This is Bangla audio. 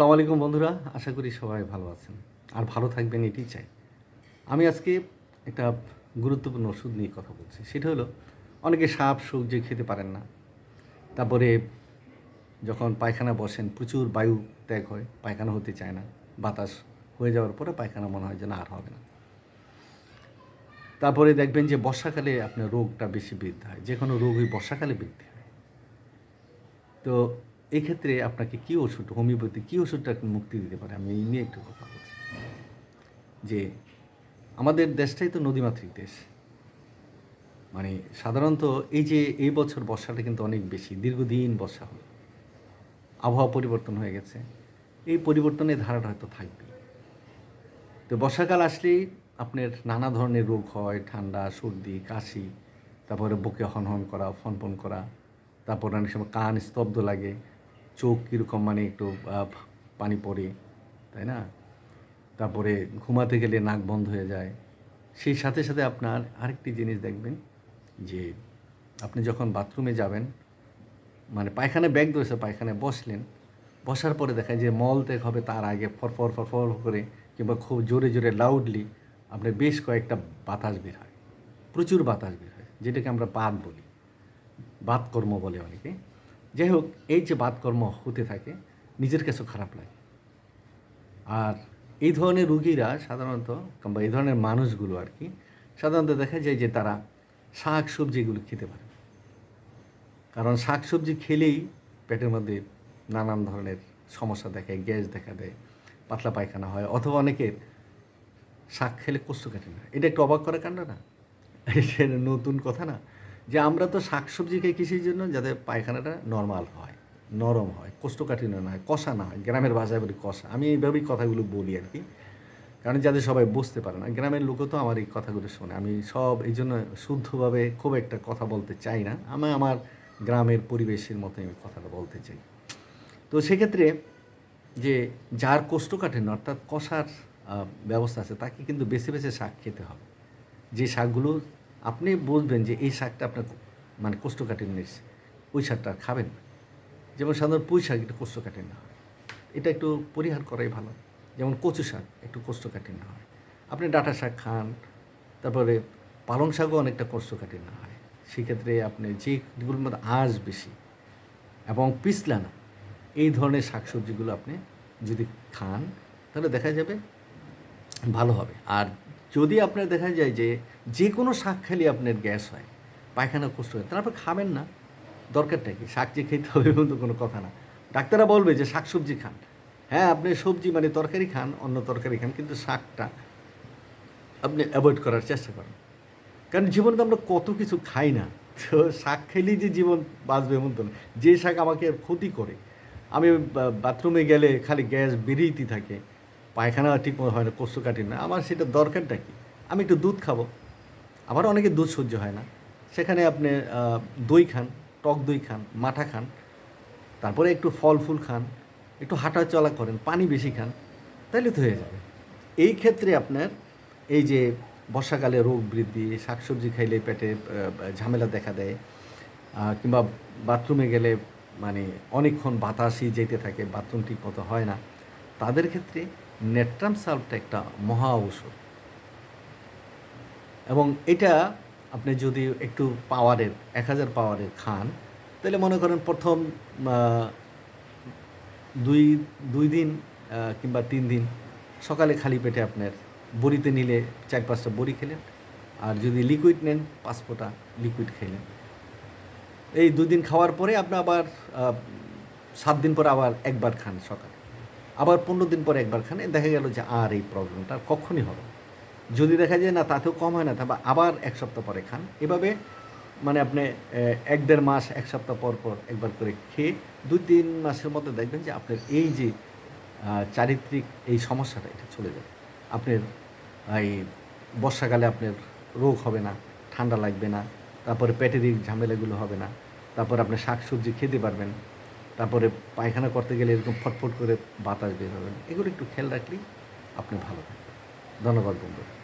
আসসালামু আলাইকুম বন্ধুরা, আশা করি সবাই ভালো আছেন। আর ভালো থাকবেন এটাই চাই। আমি আজকে একটা গুরুত্বপূর্ণ ওষুধ নিয়ে কথা বলছি। সেটা হলো, অনেকে সাপ, সবজি খেতে পারেন না। তারপরে যখন পায়খানা বসেন, প্রচুর বায়ু ত্যাগ হয়, পায়খানা হতে চায় না, বাতাস হয়ে যাওয়ার পরে পায়খানা মনে হয় যে না আর হবে না। তারপরে দেখবেন যে বর্ষাকালে আপনার রোগটা বেশি বৃদ্ধি হয় যে কোনো রোগই বর্ষাকালে বৃদ্ধি হয়। তো এই ক্ষেত্রে আপনাকে কী ওষুধ, হোমিওপ্যাথি কী ওষুধটা মুক্তি দিতে পারে? আমি এই নিয়ে একটু কথা বলছি। যে আমাদের দেশটাই তো নদীমাতৃক দেশ। মানে সাধারণত এই যে এই বছর বর্ষাটা কিন্তু অনেক বেশি, দীর্ঘদিন বর্ষা হলো। আবহাওয়া পরিবর্তন হয়ে গেছে। এই পরিবর্তনের ধারাটা হয়তো থাকবেই। তো বর্ষাকাল আসলেই আপনার নানা ধরনের রোগ হয়, ঠান্ডা, সর্দি, কাশি, তারপরে বুকে হনহন করা, ফনফন করা, তারপর অনেক সময় কান স্তব্ধ লাগে চোখ কীরকম মানে একটু পানি পড়ে, তাই না? তারপরে ঘুমাতে গেলে নাক বন্ধ হয়ে যায়। সেই সাথে সাথে আপনার আরেকটি জিনিস দেখবেন যে, আপনি যখন বাথরুমে যাবেন মানে পায়খানায় ব্যাগ ধরেছে, পায়খানায় বসলেন, বসার পরে দেখা যায় যে মল ত্যাগ হবে, তার আগে ফরফর ফরফর করে কিংবা খুব জোরে জোরে লাউডলি আপনার বেশ কয়েকটা বাতাস বের হয়। প্রচুর বাতাস বের হয়, যেটাকে আমরা বাত বলি। বাতকর্ম বলে অনেকে। যাই হোক এই যে বাতকর্ম হতে থাকে, নিজের কাছেও খারাপ লাগে। আর এই ধরনের রুগীরা সাধারণত, কিংবা এই ধরনের মানুষগুলো আর কি, সাধারণত দেখা যায় যে তারা শাক সবজিগুলো খেতে পারে। কারণ শাক সবজি খেলেই পেটের মধ্যে নানান ধরনের সমস্যা দেখায়, গ্যাস দেখা দেয়, পাতলা পায়খানা হয়, অথবা অনেকের শাক খেলে কোষ্ঠকাঠিন্য এটা একটু অবাক করার কাণ্ড না? এটা নতুন কথা না? যে আমরা তো শাক সবজি খাই কিসের জন্য যাতে পায়খানাটা নর্মাল হয়, নরম হয়, কোষ্ঠকাঠিন্য না হয়, কষা না হয়, গ্রামের ভাষায় বলি কষা। আমি এইভাবেই কথাগুলো বলি আর কি। কারণ যাতে সবাই বুঝতে পারে না, গ্রামের লোকও তো আমার এই কথাগুলো শোনে। আমি সব এই জন্য শুদ্ধভাবে খুব একটা কথা বলতে চাই না। আমি আমার গ্রামের পরিবেশের মতো আমি কথাটা বলতে চাই। তো সেক্ষেত্রে যে যার কোষ্ঠকাঠিন্য, অর্থাৎ কষার ব্যবস্থা আছে, তাকে কিন্তু বেছে বেছে শাক খেতে হবে। যে শাকগুলো আপনি বুঝবেন যে এই শাকটা আপনার মানে কোষ্ঠকাঠিন্যের ওই শাকটা আর খাবেন না। যেমন সাধারণত পুঁই শাক একটু কোষ্ঠকাঠিন্য হয়। এটা একটু পরিহার করাই ভালো। যেমন কচু শাক একটু কোষ্ঠকাঠিন্য হয়। আপনি ডাঁটা শাক খান, তারপরে পালং শাকও অনেকটা কোষ্ঠকাঠিন্য হয়। সেক্ষেত্রে আপনি যেগুলোর মধ্যে আঁশ বেশি এবং পিছলা না এই ধরনের শাকসবজিগুলো আপনি যদি খান, তাহলে দেখা যাবে ভালো হবে। আর যদি আপনার দেখা যায় যে যে কোনো শাক খেলে আপনার গ্যাস হয়, পায়খানা কষ্ট হয়, তারপর খাবেন না। দরকারটা কি? শাক যে খেতে হবে এমন তো কোনো কথা না। ডাক্তাররা বলবে যে শাক সবজি খান। হ্যাঁ আপনি সবজি মানে তরকারি খান, অন্য তরকারি খান, কিন্তু শাকটা আপনি অ্যাভয়েড করার চেষ্টা করেন। কারণ জীবনে তো আমরা কত কিছু খাই না। তো শাক খেলেই যে জীবন বাঁচবে এমন তো না। যে শাক আমাকে ক্ষতি করে, আমি বাথরুমে গেলে খালি গ্যাস বেরিয়েই থাকে। পায়খানা ঠিক মতো হয় না কোষ্ঠকাঠিন্য আমার সেটা দরকারটা কি? আমি একটু দুধ খাব। আবার অনেকে দুধ সহ্য হয় না। সেখানে আপনি দই খান, টক দই খান, মাঠা খান, তারপরে একটু ফল ফুল খান, একটু হাঁটা চলা করেন, পানি বেশি খান তাহলে তো হয়ে যাবে। এই ক্ষেত্রে আপনার এই যে বর্ষাকালে রোগ বৃদ্ধি, শাকসবজি খাইলে পেটে ঝামেলা দেখা দেয় কিংবা বাথরুমে গেলে মানে অনেকক্ষণ বাতাসই যেতে থাকে, বাথরুম ঠিক মতো হয় না। তাদের ক্ষেত্রে নেট্রাম সাল্ভটা একটা মহা ঔষধ। এবং এটা আপনি যদি একটু পাওয়ারের, এক হাজার পাওয়ারের খান, তাহলে মনে করেন প্রথম দুই দুই দিন কিংবা তিন দিন সকালে খালি পেটে আপনার বড়িতে নিলে চার পাঁচটা বড়ি খেলেন, আর যদি লিকুইড নেন, পাঁচ ফোঁটা লিকুইড খেলেন। এই দুদিন খাওয়ার পরে আপনি আবার সাত দিন পরে আবার একবার খান সকালে। আবার পনেরো দিন পরে একবার খান, দেখা গেল যে আর এই প্রবলেমটা কখনই হবে যদি দেখা যায় না, তাতেও কম হয় না তবে আবার এক সপ্তাহ পরে খান। এভাবে মানে আপনি এক দেড় মাস, এক সপ্তাহ পর পর একবার করে খেয়ে দুই তিন মাসের মধ্যে দেখবেন যে আপনার এই যে চারিত্রিক এই সমস্যাটা, এটা চলে যাবে। আপনার এই বর্ষাকালে আপনার রোগ হবে না, ঠান্ডা লাগবে না, তারপরে পেটের ঝামেলাগুলো হবে না, তারপর আপনি শাক সবজি খেতে পারবেন তারপরে পায়খানা করতে গেলে এরকম ফটফট করে বাতাস বের হবে। এগুলো একটু খেয়াল রাখলেই আপনি ভালো থাকবেন। ধন্যবাদ বন্ধুরা